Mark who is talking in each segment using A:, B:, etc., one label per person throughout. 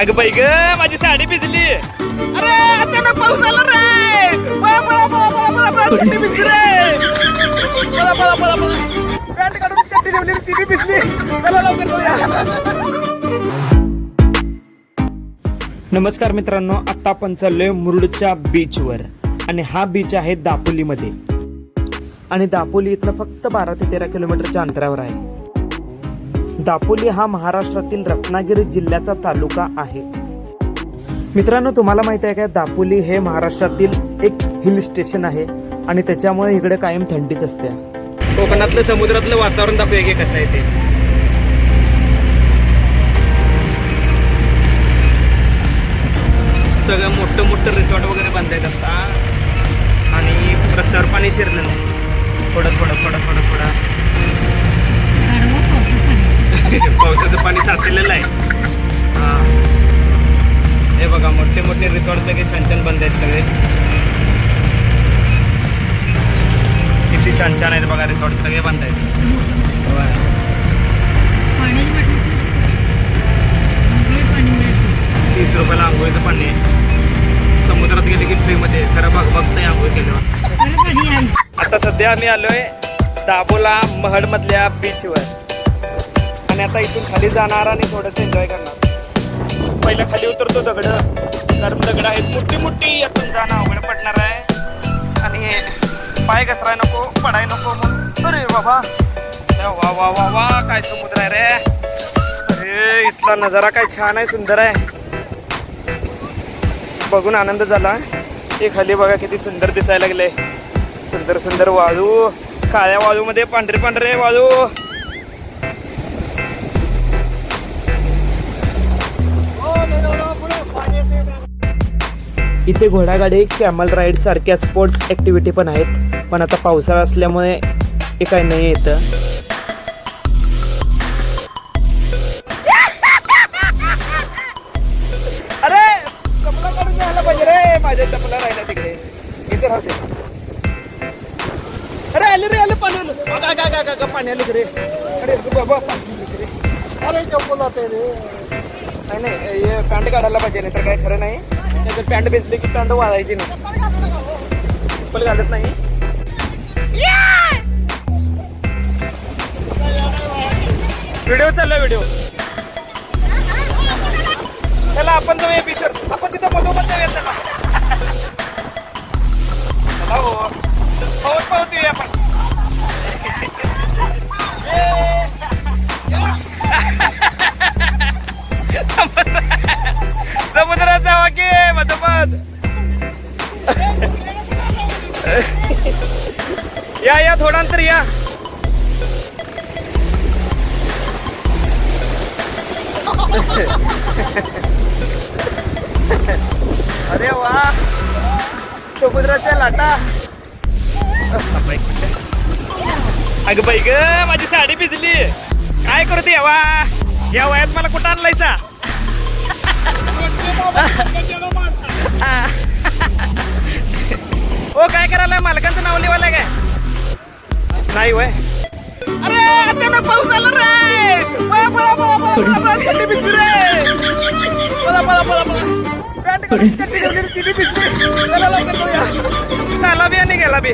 A: अगं बाई ग माझी साडी भिजली. अरे अचानक पाऊस आला रे. पळा पळा पळा पळा पळा पळा चड्डी भिजली रे. पळा पळा पळा पळा. पॅन्ट काढून चड्डी ठेवली ती बी भिजली. चला लवकर जाऊया. नमस्कार मित्रांनो आत्ता आपण चाललोय मुरुडच्या बीचवर आणि हा बीच आहे दापोलीमध्ये. आणि दापोली इथनं फक्त बारा ते तेरा किलोमीटरच्या अंतरावर आहे. दापोली हा महाराष्ट्रातील रत्नागिरी जिल्ह्याचा तालुका आहे. मित्रांनो तुम्हाला माहिती आहे का दापोली हे महाराष्ट्रातील एक हिल स्टेशन आहे आणि त्याच्यामुळे इकडे कायम थंडीच असते. कोकणातलं समुद्रातलं वातावरण दाखवूया कसं आहे ते? सगळं मोठं मोठं रिसॉर्ट वगैरे बांधायत आता. आणि रस्त्यावर पाणी शिरलं नाही थोडं थोडं थोडं थोडं थोडं. पावसाचं पाणी साचलेलं आहे. हा. हे बघा मोठे मोठे रिसॉर्ट सगळे छान छान बंद आहेत सगळे. किती छान छान आहेत बघा रिसॉर्ट सगळे बंद आहेत. बघा. तीस रुपयाला आंघोळीचं पाणी आहे. समुद्रात गेले की फ्रीमध्ये. खरं बघ बघताय आंघोळ केल्यावर. आता सध्या आम्ही आलोय दाबोला महड मधल्या बीचवर आणि आता इथून खाली जाणार आणि थोडंसं एन्जॉय करणार. पहिलं खाली उतरतो दगड. गरम दगड आहेत मोठी मोठी. यातून जाणं अवघड पडणार आहे. आणि पाय घसराय नको पडाय नको म्हणून. अरे बाबा. अरे वा वा वा वा काय समुद्र आहे रे. अरे इथला नजारा काय छान आहे सुंदर आहे. बघून आनंद झाला. हे खाली बघा किती सुंदर दिसायला लागले. सुंदर सुंदर वाळू. काळ्या वाळूमध्ये पांढरे पांढरे वाळू. इथे घोडागाडी कॅमल राईड सारख्या स्पोर्ट्स ॲक्टिव्हिटी पण आहेत. पण आता पावसाळा असल्यामुळे हे काय नाही येतं अरे चपला काढून घ्यायला पाहिजे रे माझ्या चपला राहिल्या तिकडे. इथे राहते अरे आले रे आले पाणी आलं अगं, अगं, अगं, अगं, पाणी आलं की रे अरे बाबा पाणी आलं रे अरे चप्पल रे नाही नाही हे पॅन्ट काढायला पाहिजे नाही तर काय खरं नाही. त्याचं पॅन्ट बेसले की पॅन्ट वाजायची नाही. चप्पल घालत नाही. व्हिडिओ चालला व्हिडिओ. चला आपण जाऊया पिक्चर आपण तिथं मधोमध जाऊया चला. या या थोडा अंतर या. अरे वा. समुद्राच्या लाटा. अगं बाई ग माझी साडी भिजली. काय करू ते यावा? या वयात मला कुठं आणलायचा? ओ काय करायला? मालकांचं नाव लिवायला काय? नाही वय. अरे अचानक पाऊस आला रे. पळा, पळा, पळा, पळा, चड्डी भिजली रे. पळा, पळा, पळा, पळा. पॅन्ट काढून चड्डी ठेवली ती बी भिजली. चला लवकर जाऊया. चाला बी आणि गेला बी.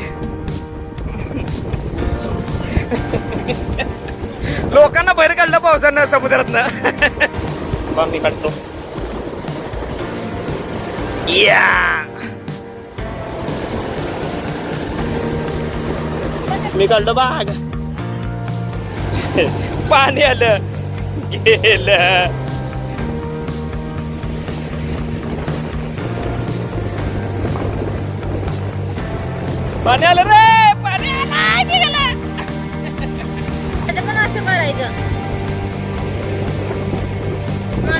A: लोकांना बाहेर काढलं पावसानं समुद्रातनं. मी काढतो. या. मी काढलं बाग. पाणी आलं गेलं. पाणी आलं रे पाणी आलं. गेलं
B: पण असं करायचं. मग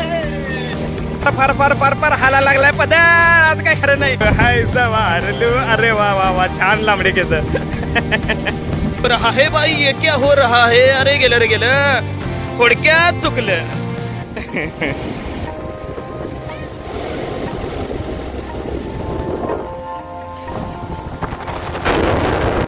B: पण
A: फार फार फार फार हाला लागलाय. पदार! आज काय खरं नाही. हाय सवारलू अरे वा वा वा छान लांबडे केस. रहा है बाई ये क्या हो रहा है? अरे गेलं रे गेलं. थोडक्यात चुकलं.